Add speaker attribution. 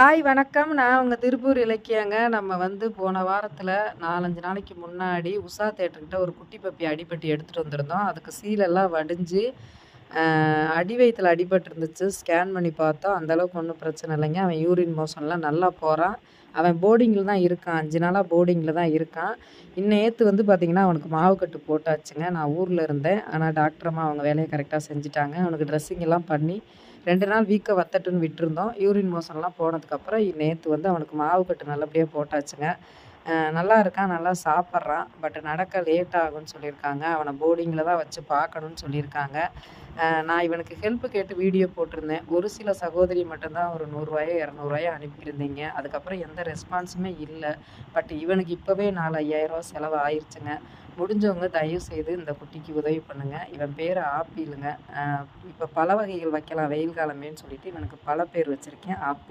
Speaker 1: Hi வணக்கம். நான் உங்கள் திருப்பூர் இலக்கியங்க. நம்ம வந்து போன வாரத்தில் நாலஞ்சு நாளைக்கு முன்னாடி உஷா தேட்டர்கிட்ட ஒரு குட்டி பப்பி அடிபட்டு எடுத்துகிட்டு வந்திருந்தோம். அதுக்கு சீலெல்லாம் வடிஞ்சு, அடி அடி அடிபட்டு இருந்துச்சு ஸ்கேன் பண்ணி பார்த்தோம். அந்த அளவுக்கு பிரச்சனை இல்லைங்க. அவன் யூரின் மோஷன்லாம் நல்லா போகிறான் அவன் போர்டிங்கில் தான் இருக்கான். அஞ்சு நாளாக போர்டிங்கில் தான் இருக்கான். இன்னேற்று வந்து பார்த்திங்கன்னா அவனுக்கு மாவுக்கட்டு போட்டாச்சுங்க. நான் ஊரில் இருந்தேன். ஆனால் டாக்டர் அம்மா அவங்க வேலையை கரெக்டாக செஞ்சுட்டாங்க. அவனுக்கு ட்ரெஸ்ஸிங் எல்லாம் பண்ணி ரெண்டு நாள் வீக்க வத்தட்டுன்னு விட்டுருந்தோம். யூரின் மோஷன்லாம் போனதுக்கப்புறம் நேற்று வந்து அவனுக்கு மாவு கட்டு நல்லபடியாக போட்டாச்சுங்க. நல்லா இருக்கான். நல்லா சாப்பிட்றான் பட் நடக்க லேட் ஆகும்னு சொல்லியிருக்காங்க. அவனை போர்டிங்கில் தான் வச்சு பார்க்கணும்னு சொல்லியிருக்காங்க. நான் இவனுக்கு ஹெல்ப் கேட்டு வீடியோ போட்டிருந்தேன். ஒரு சில சகோதரி மட்டும்தான் ஒரு நூறுரூவாயோ இரநூறுவாயோ அனுப்பியிருந்தீங்க. அதுக்கப்புறம் எந்த ரெஸ்பான்ஸுமே இல்லை பட் இவனுக்கு இப்போவே நாலு ஐயாயிரம் செலவு ஆயிடுச்சுங்க முடிஞ்சவங்க தயவு செய்து இந்த குட்டிக்கு உதவி பண்ணுங்கள் இவன் பேர் ஆப்பிளுங்க. இப்போ பல வகைகள் வைக்கலாம் வெயில் காலமேன்னு சொல்லிட்டு இவனுக்கு பல பேர் வச்சுருக்கேன் ஆப்பிள்.